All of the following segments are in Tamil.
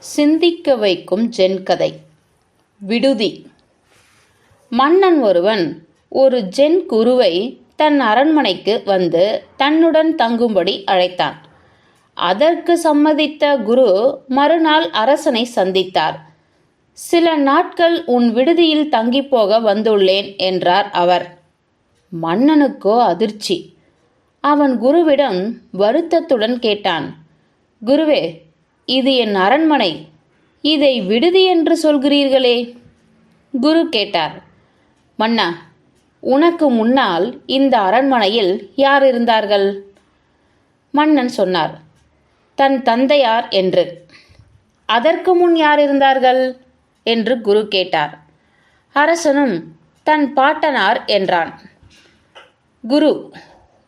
சிந்திக்க வைக்கும் ஜென் கதை விடுதி. மன்னன் ஒருவன் ஒரு ஜென் குருவை தன் அரண்மனைக்கு வந்து தன்னுடன் தங்கும்படி அழைத்தான். அதற்கு சம்மதித்த குரு மறுநாள் அரசனை சந்தித்தார். சில நாட்கள் உன் விடுதியில் தங்கிப் போக வந்துள்ளேன் என்றார் அவர். மன்னனுக்கோ அதிர்ச்சி. அவன் குருவிடம் வருத்தத்துடன் கேட்டான். குருவே இது என் அரண்மனை. இதை விடுதி என்று சொல்கிறீர்களே? குரு கேட்டார். மன்னா உனக்கு முன்னால் இந்த அரண்மனையில் யார் இருந்தார்கள்? மன்னன் சொன்னார். தன் தந்தையார் என்று. அதற்கு முன் யார் இருந்தார்கள்? என்று குரு கேட்டார். அரசனும் தன் பாட்டனார் என்றான். குரு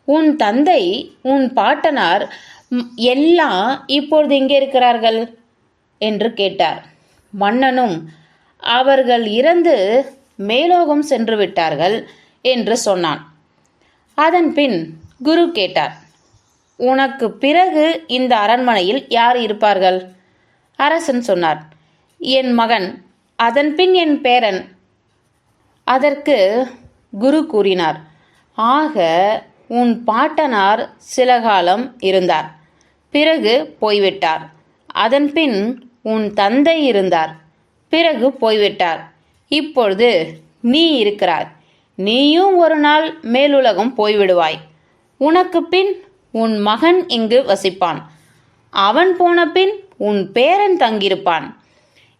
உன் தந்தை உன் பாட்டனார் எல்லாம் இப்பொழுது எங்கே இருக்கிறார்கள் என்று கேட்டார். மன்னனும் அவர்கள் இறந்து மேலோகம் சென்று விட்டார்கள் என்று சொன்னான். அதன் பின் குரு கேட்டார் உனக்கு பிறகு இந்த அரண்மனையில் யார் இருப்பார்கள்? அரசன் சொன்னார். என் மகன் அதன் பின் என் பேரன். அதற்கு குரு கூறினார் ஆக உன் பாட்டனார் சில காலம் இருந்தார். பிறகு போய்விட்டார். அதன்பின் உன் தந்தை இருந்தார். பிறகு போய்விட்டார். இப்பொழுது நீ இருக்கிறார் நீயும் ஒரு நாள் மேலுலகம் போய்விடுவாய். உனக்கு பின் உன் மகன் இங்கு வசிப்பான். அவன் போன பின் உன் பேரன் தங்கியிருப்பான்.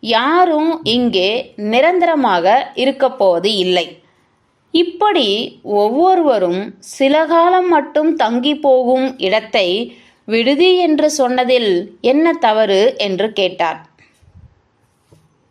யாரும் இங்கே நிரந்தரமாக இருக்கப் போவது இல்லை. இப்படி ஒவ்வொருவரும் சில காலம் மட்டும் தங்கி போகும் இடத்தை விடுதி என்று சொன்னதில் என்ன தவறு என்று கேட்டார்.